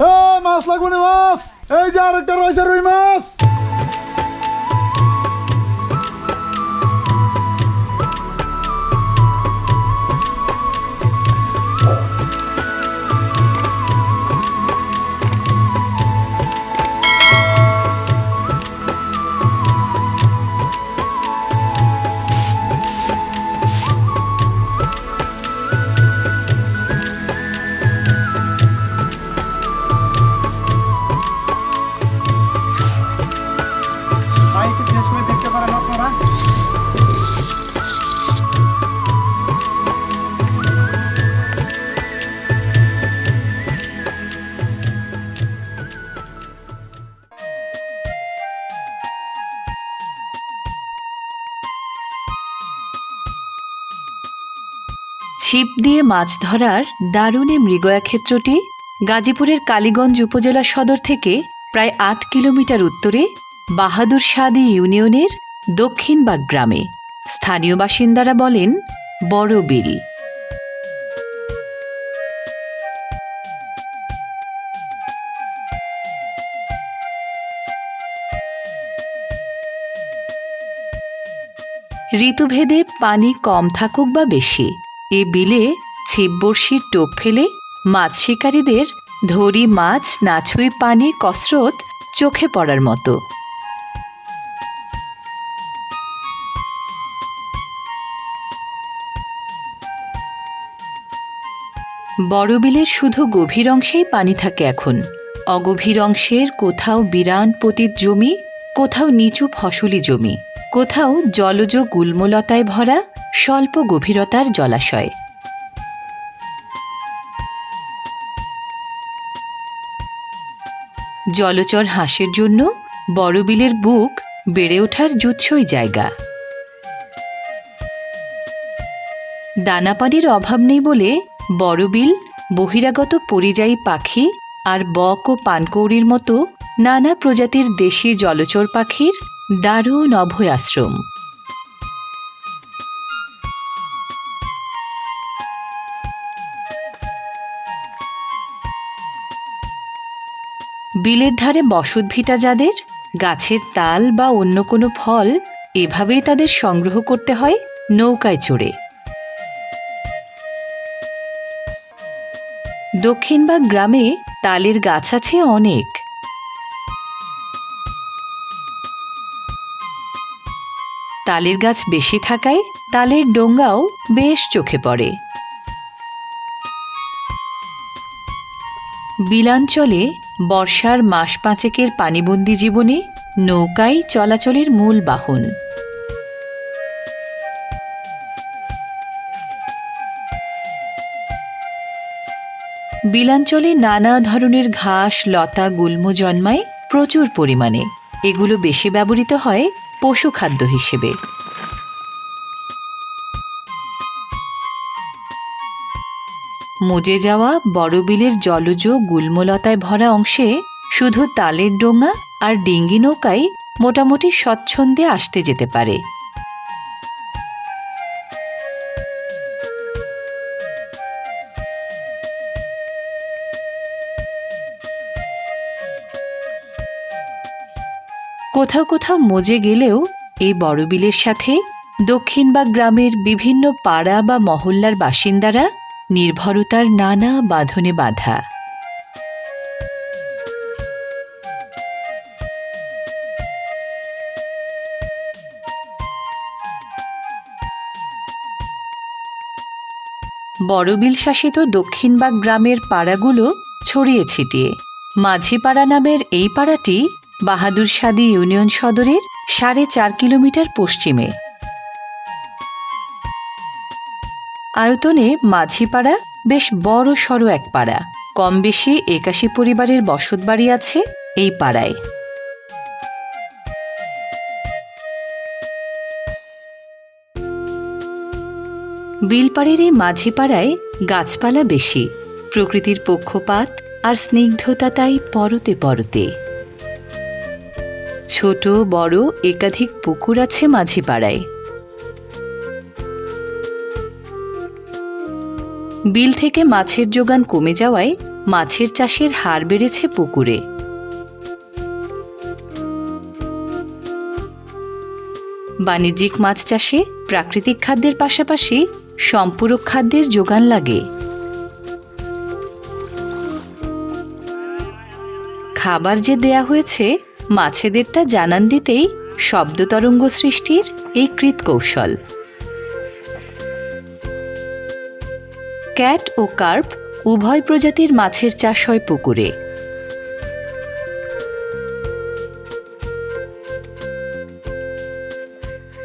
মাছ লাগবে না মাছ। এই যে আরেকটা রয়েছে রুই মাছ। ছিপ দিয়ে মাছ ধরার দারুণ মৃগয়া ক্ষেত্রটি গাজীপুরের কালীগঞ্জ উপজেলা সদর থেকে প্রায় আট কিলোমিটার উত্তরে বাহাদুর সাদি ইউনিয়নের দক্ষিণবাগ গ্রামে। স্থানীয় বাসিন্দারা বলেন, বড় বিল ঋতুভেদে পানি কম থাকুক বা বেশি এ বিলে ছিপ বড়শির টোপ ফেলে মাছ শিকারীদের ধরি মাছ নাছুই পানি, কসরত চোখে পড়ার মতো। বড় বিলের শুধু গভীর অংশেই পানি থাকে এখন। অগভীর অংশের কোথাও বিরান পতিত জমি, কোথাও নিচু ফসলি জমি, কোথাও জলজ গুল্মলতায় ভরা স্বল্প গভীরতার জলাশয়। জলচর হাঁসের জন্য বড়বিলের বুক বেড়ে ওঠার জুৎসই জায়গা। দানাপানির অভাব নেই বলে বড়বিল বহিরাগত পরিযায়ী পাখি আর বক ও পানকৌড়ির মতো নানা প্রজাতির দেশি জলচর পাখির দারুণ অভয় বিলের ধারে বসত ভিটা যাদের, গাছের তাল বা অন্য কোনো ফল, এভাবেই তাদের সংগ্রহ করতে হয় নৌকায় চড়ে। দক্ষিণবাগ গ্রামে তালের গাছ আছে অনেক। তালের গাছ বেশি থাকায় তালের ডোঙ্গাও বেশ চোখে পড়ে। বিলাঞ্চলে বর্ষার মাস পাঁচেকের পানিবন্দি জীবনে নৌকাই চলাচলের মূল বাহন। বিলাঞ্চলে নানা ধরনের ঘাস, লতা, গুল্ম জন্মায় প্রচুর পরিমাণে। এগুলো বেশি ব্যবহৃত হয় পশু খাদ্য হিসেবে। মজে যাওয়া বড়বিলের জলজ গুল্মলতায় ভরা অংশে শুধু তালের ডোঙা আর ডিঙ্গি নৌকাই মোটামুটি স্বচ্ছন্দে আসতে যেতে পারে। কোথাও কোথাও মজে গেলেও এই বড়বিলের সাথে দক্ষিণ বা গ্রামের বিভিন্ন পাড়া বা মহল্লার বাসিন্দারা নির্ভরতার নানা বাঁধনে বাঁধা। বড়বিল শাসিত দক্ষিণবাগ গ্রামের পাড়াগুলো ছড়িয়ে ছিটিয়ে। মাঝিপাড়া নামের এই পাড়াটি বাহাদুর সাদি ইউনিয়ন সদরের সাড়ে চার কিলোমিটার পশ্চিমে। আয়তনে মাঝিপাড়া, বেশ বড় সড়ো এক পাড়া। কম বেশি একাশি পরিবারের বসত বাড়ি আছে এই পাড়ায়। বিলপাড়ের এই মাঝিপাড়ায় গাছপালা বেশি, প্রকৃতির পক্ষপাত আর স্নিগ্ধতা তাই পরতে পরতে। ছোট, বড়, একাধিক পুকুর আছে মাঝিপাড়ায়। বিল থেকে মাছের যোগান কমে যাওয়ায় মাছের চাষের হার বেড়েছে পুকুরে। বাণিজ্যিক মাছ চাষে প্রাকৃতিক খাদ্যের পাশাপাশি সম্পূরক খাদ্যের যোগান লাগে। খাবার যে দেয়া হয়েছে মাছেদের তা জানান দিতেই শব্দতরঙ্গ সৃষ্টির এই কৃত ক্যাট ও কার্প উভয় প্রজাতির মাছের চাষ হয় পুকুরে।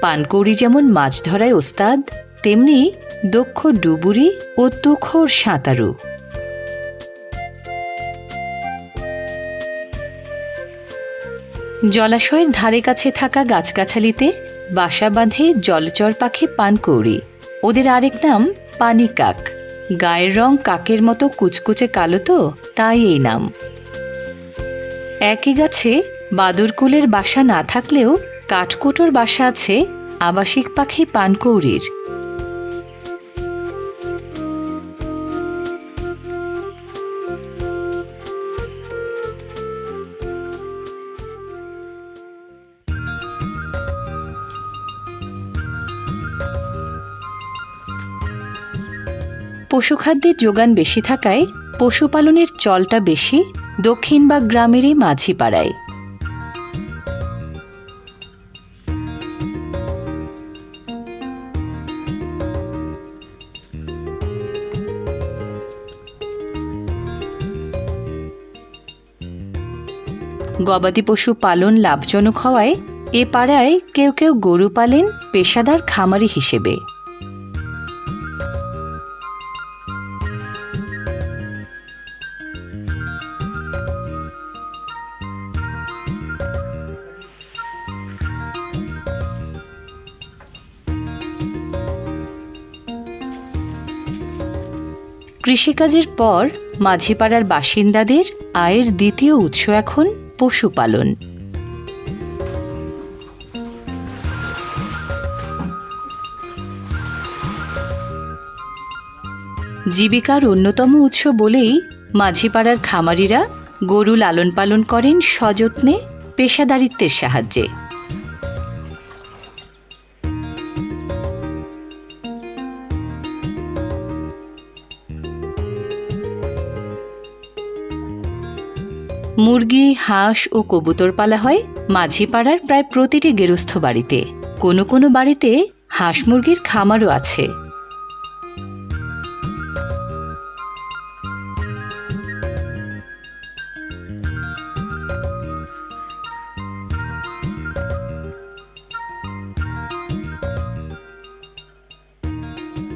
পানকৌড়ি যেমন মাছ ধরায় ওস্তাদ, তেমনি দক্ষ ডুবুরি ও তুখোর সাঁতারু। জলাশয়ের ধারে কাছে থাকা গাছগাছালিতে বাসা বাঁধে জলচর পাখি পানকৌড়ি। ওদের আরেক নাম পানি কাক গায়ের রং কাকের মতো কুচকুচে কালো তো, তাই এই নাম। একই গাছে বাদুরকুলের বাসা না থাকলেও কাঠকুটোর বাসা আছে আবাসিক পাখি পানকৌড়ির। পশুখাদ্যের যোগান বেশি থাকায় পশুপালনের চলটা বেশি দক্ষিণ বা গ্রামেরই মাঝি পাড়ায়। গবাদি পশু পালন লাভজনক হওয়ায় এ পাড়ায় কেউ কেউ গরু পালেন, পেশাদার খামারি হিসেবে। কৃষিকাজের পর মাঝিপাড়ার বাসিন্দাদের আয়ের দ্বিতীয় উৎস এখন পশুপালন। জীবিকার অন্যতম উৎস বলেই মাঝিপাড়ার খামারিরা গরু লালন পালন করেন সযত্নে, পেশাদারিত্বের সাহায্যে। মুরগি, হাঁস ও কবুতর পালা হয় মাঝিপাড়ার প্রায় প্রতিটি গেরস্থ বাড়িতে। কোনো কোনো বাড়িতে হাঁস মুরগির খামারও আছে।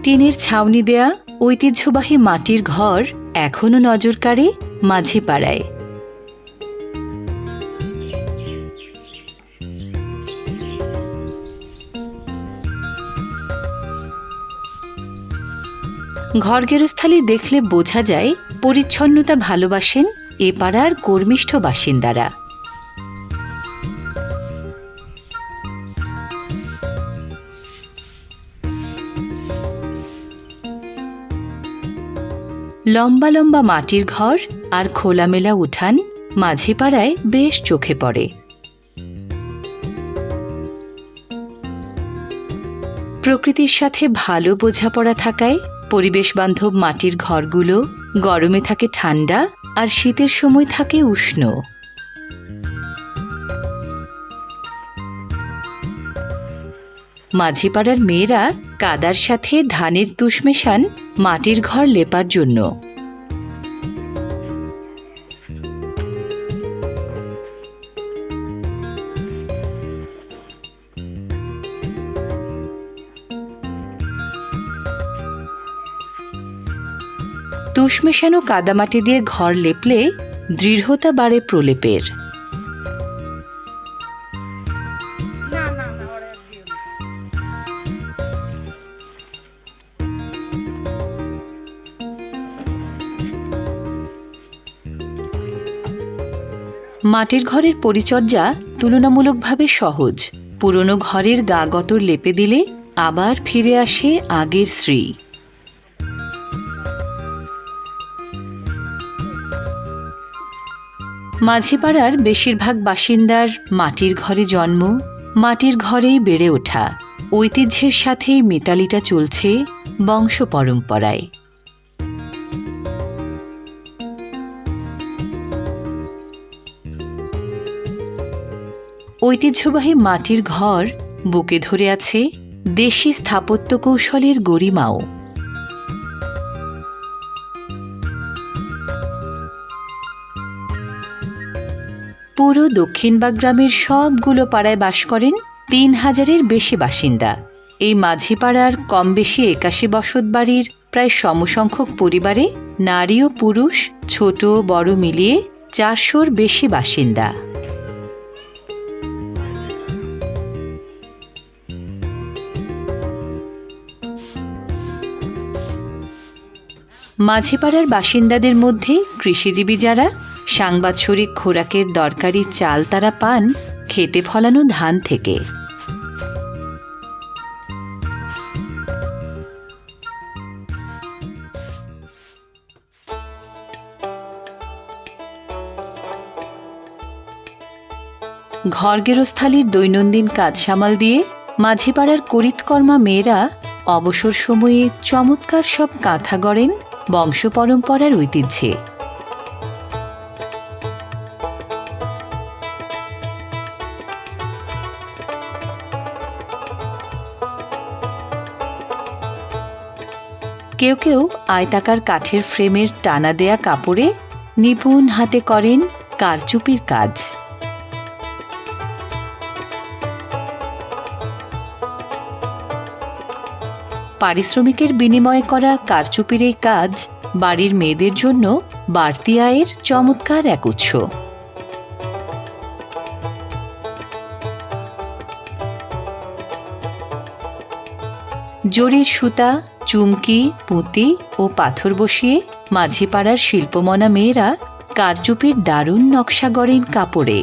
টিনের ছাউনি দেয়া ঐতিহ্যবাহী মাটির ঘর এখনও নজর কাড়ে মাঝি পাড়ায় ঘর গেরস্থালি দেখলে বোঝা যায় পরিচ্ছন্নতা ভালোবাসেন এ পাড়ার কর্মিষ্ঠ বাসিন্দারা। লম্বা লম্বা মাটির ঘর আর খোলামেলা উঠান মাঝি পাড়ায় বেশ চোখে পড়ে। প্রকৃতির সাথে ভালো বোঝাপড়া থাকায় পরিবেশ বান্ধব মাটির ঘরগুলো গরমে থাকে ঠান্ডা আর শীতের সময় থাকে উষ্ণ। মাঝিপাড়ার মেয়েরা কাদার সাথে ধানের তুষ মেশান মাটির ঘর লেপার জন্য। মেশানো কাদামাটি দিয়ে ঘর লেপলে দৃঢ়তা বাড়ে প্রলেপের। মাটির ঘরের পরিচর্যা তুলনামূলকভাবে সহজ। পুরনো ঘরের গা গতর লেপে দিলে আবার ফিরে আসে আগের শ্রী মাঝিপাড়ার বেশিরভাগ বাসিন্দার মাটির ঘরে জন্ম, মাটির ঘরেই বেড়ে ওঠা। ঐতিহ্যের সাথেই মিতালিটা চলছে বংশ পরম্পরায়। ঐতিহ্যবাহী মাটির ঘর বুকে ধরে আছে দেশি স্থাপত্য কৌশলের গরিমাও। পুরো দক্ষিণবাগ গ্রামের সবগুলো পাড়ায় বাস করেন তিন হাজারের বেশি বাসিন্দা। এই মাঝি পাড়ার কম বেশি একাশি বসত বাড়ির প্রায় সমসংখ্যক পরিবারে নারী ও পুরুষ, ছোট বড় মিলিয়ে চারশোর বেশি বাসিন্দা। মাঝিপাড়ার বাসিন্দাদের মধ্যে কৃষিজীবী যারা সাংবাৎসরিক খোরাকের দরকারি চাল তারা পান খেতে ফলানো ধান থেকে। ঘর গেরস্থালির দৈনন্দিন কাজ সামাল দিয়ে মাঝিপাড়ার করিতকর্মা মেয়েরা অবসর সময়ে চমৎকার সব কাঁথা গড়েন বংশ পরম্পরার ঐতিহ্যে। কেউ কেউ আয়তাকার কাঠের ফ্রেমের টানা দেয়া কাপড়ে নিপুণ হাতে করেন কারচুপির কাজ। পারিশ্রমিকের বিনিময়ে করা কারচুপির এই কাজ বাড়ির মেয়েদের জন্য বাড়তি আয়ের চমৎকার এক উৎস। জরির সুতা চুমকি, পুঁতি ও পাথর বসিয়ে মাঝিপাড়ার শিল্পমনা মেয়েরা কারচুপির দারুণ নকশা গড়েন কাপড়ে।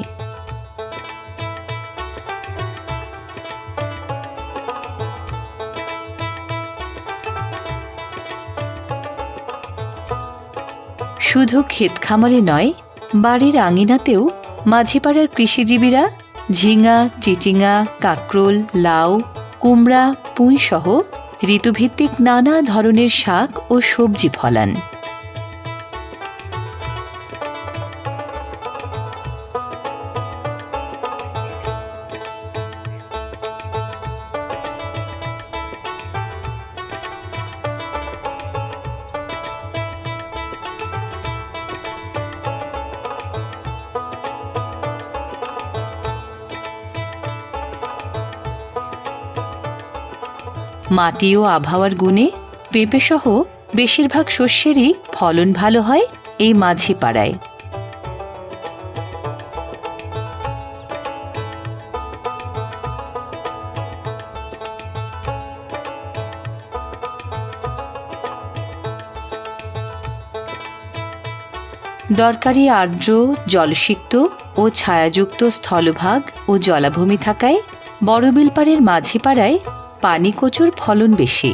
শুধু ক্ষেত খামারে নয়, বাড়ির আঙিনাতেও মাঝিপাড়ার কৃষিজীবীরা ঝিঙা, চিচিঙা, কাকরোল, লাউ, কুমড়া পুঁই সহ ঋতুভিত্তিক নানা ধরনের শাক ও সবজি ফলান। মাটি ও আবহাওয়ার গুণে পেঁপেসহ বেশিরভাগ শস্যেরই ফলন ভালো হয় এই মাঝি পাড়ায়। দরকারি আর্দ্র, জলসিক্ত ও ছায়াযুক্ত স্থলভাগ ও জলাভূমি থাকায় বড়বিলপাড়ের মাঝিপাড়ায় পানি কচুর ফলন বেশি।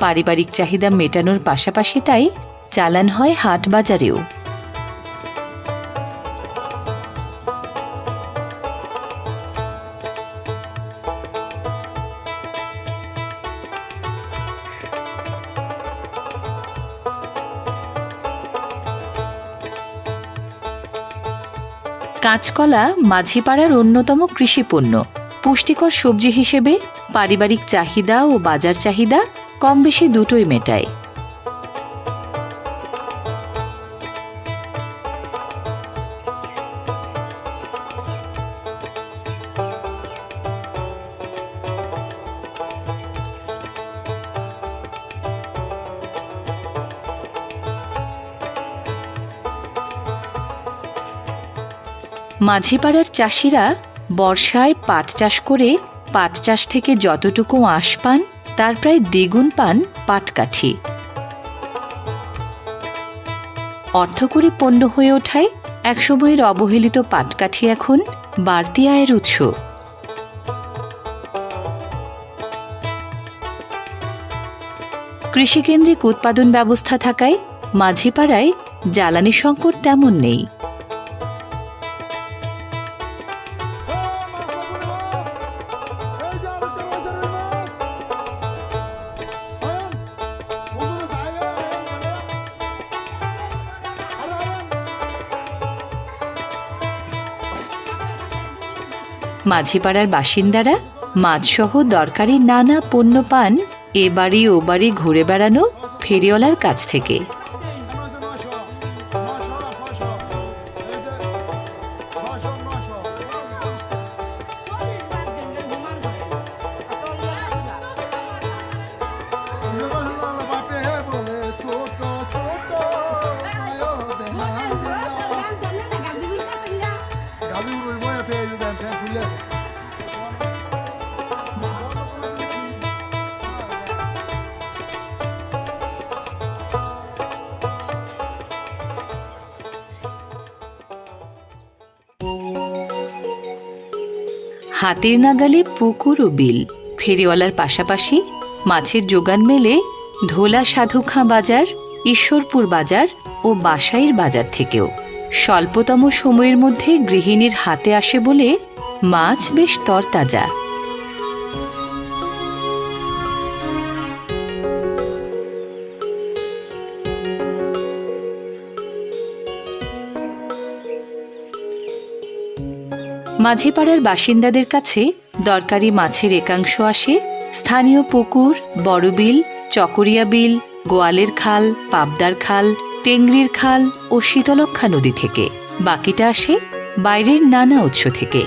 পারিবারিক চাহিদা মেটানোর পাশাপাশি তাই চালান হয় হাট বাজারেও। কাঁচকলা মাঝিপাড়ার অন্যতম কৃষিপণ্য। পুষ্টিকর সবজি হিসেবে পারিবারিক চাহিদা ও বাজার চাহিদা কম বেশি দুটোই মেটায়। মাঝিপাড়ার চাষিরা বর্ষায় পাট চাষ করে পাট চাষ থেকে যতটুকু আঁশ পান, তার প্রায় দ্বিগুণ পান পাটকাঠি। অর্থকরী পণ্য হয়ে ওঠায় একসময়ের অবহেলিত পাটকাঠি এখন বাড়তি আয়ের উৎস। কৃষিকেন্দ্রিক উৎপাদন ব্যবস্থা থাকায় মাঝিপাড়ায় জ্বালানি সংকট তেমন নেই। মাঝিপাড়ার বাসিন্দারা মাছসহ দরকারি নানা পণ্য পান এ বাড়ি ও বাড়ি ঘুরে বেড়ানো ফেরিওয়ালার কাছ থেকে। হাতের নাগালে পুকুর ও বিল। ফেরিওয়ালার পাশাপাশি মাছের যোগান মেলে ধোলা সাধুখাঁ বাজার, ঈশ্বরপুর বাজার ও বাসাইর বাজার থেকেও। স্বল্পতম সময়ের মধ্যে গৃহিণীর হাতে আসে বলে মাছ বেশ তরতাজা। মাঝিপাড়ার বাসিন্দাদের কাছে দরকারি মাছের একাংশ আসে। স্থানীয় পুকুর, বড়বিল, চকরিয়া বিল, গোয়ালের খাল, পাবদার খাল, টেংরির খাল ও শীতলক্ষা নদী থেকে। বাকিটা আসে বাইরের নানা উৎস থেকে।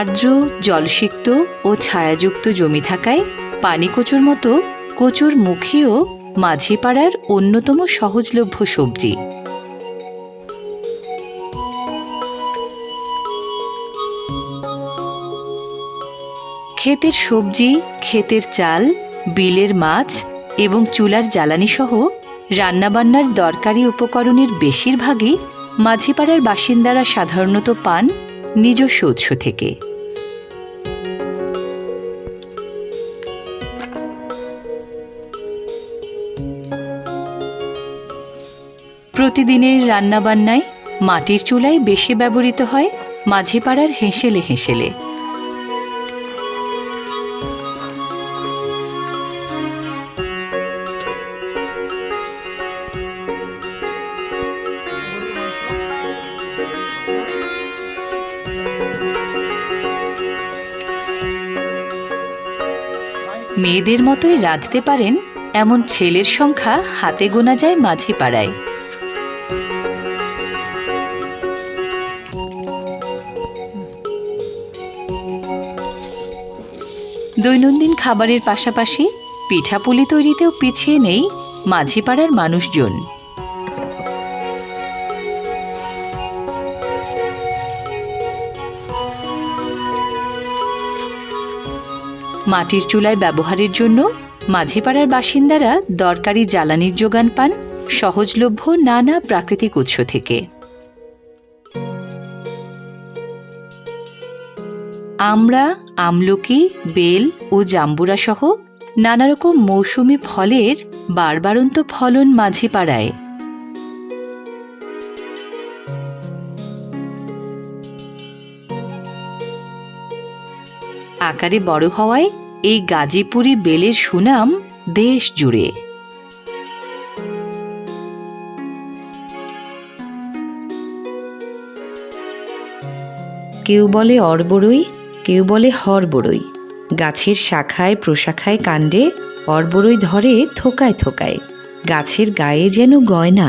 আর্দ্র, জলসিক্ত ও ছায়াযুক্ত জমি থাকায় পানি কচুর মতো কচুর মুখীও মাঝিপাড়ার অন্যতম সহজলভ্য সবজি। ক্ষেতের সবজি, ক্ষেতের চাল, বিলের মাছ এবং চুলার জ্বালানি সহ রান্নাবান্নার দরকারি উপকরণের বেশিরভাগই মাঝিপাড়ার বাসিন্দারা সাধারণত পান নিজস্ব উৎস থেকে। প্রতিদিনের রান্নাবান্নায় মাটির চুলাই বেশি ব্যবহৃত হয় মাঝিপাড়ার হেঁসেলে হেঁসেলে। মেয়েদের মতোই রাঁধতে পারেন, এমন ছেলের সংখ্যা হাতে গোনা যায় মাঝে পাড়ায়। দৈনন্দিন খাবারের পাশাপাশি পিঠাপুলি তৈরিতেও পিছিয়ে নেই মাঝিপাড়ার মানুষজন। মাটির চুলায় ব্যবহারের জন্য মাঝিপাড়ার বাসিন্দারা দরকারি জ্বালানির যোগান পান সহজলভ্য নানা প্রাকৃতিক উৎস থেকে। আমরা, আমলকি, বেল ও জাম্বুরা সহ নানা রকম মৌসুমি ফলের বারবারন্ত ফলন মাঝিপাড়ায়। আকারে বড় হওয়ায় এই গাজীপুরি বেলের সুনাম দেশ জুড়ে। কেউ বলে অরবড়ই কেউ বলে হরবড়ই গাছের শাখায় প্রশাখায় কাণ্ডে অরবড়ই ধরে থোকায় থোকায়। গাছের গায়ে যেন গয়না।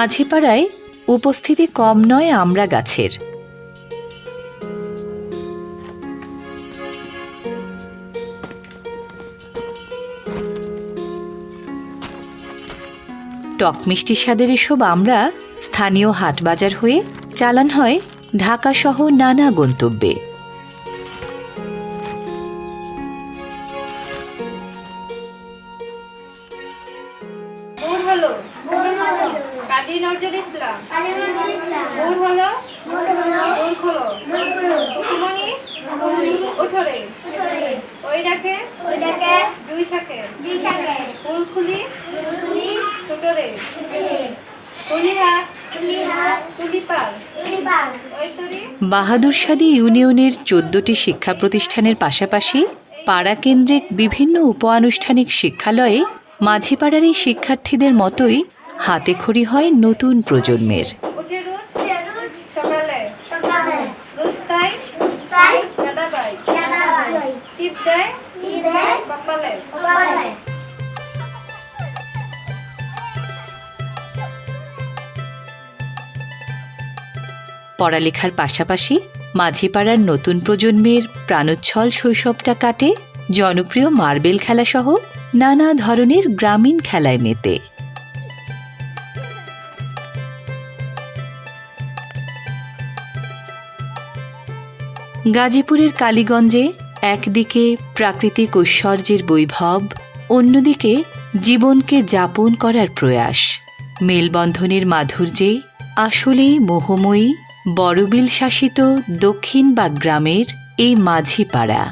মাঝিপাড়ায় উপস্থিতি কম নয় আমরা গাছের। টক মিষ্টি স্বাদের এসব আমরা স্থানীয় হাটবাজার হয়ে চালান হয় ঢাকা সহ নানা গন্তব্যে। তরি বাহাদুর শাদী ইউনিয়নের চোদ্দটি শিক্ষা প্রতিষ্ঠানের পাশাপাশি পাড়াকেন্দ্রিক বিভিন্ন উপ-আনুষ্ঠানিক শিক্ষালয়ে মাঝিপাড়ার এই শিক্ষার্থীদের মতোই হাতে খড়ি হয় নতুন প্রজন্মের। দেয়? পড়ালেখার পাশাপাশি মাঝিপাড়ার নতুন প্রজন্মের প্রাণোচ্ছল শৈশবটা কাটে জনপ্রিয় মার্বেল খেলাসহ নানা ধরনের গ্রামীণ খেলায় মেতে। গাজীপুরের কালীগঞ্জে একদিকে প্রাকৃতিক ঐশ্বর্যের বৈভব, অন্যদিকে জীবনকে যাপন করার প্রয়াস। মেলবন্ধনের মাধুর্যে আসলেই মোহময়ী বড়বিল শাসিত দক্ষিণ বা গ্রামের এই মাঝি পাড়া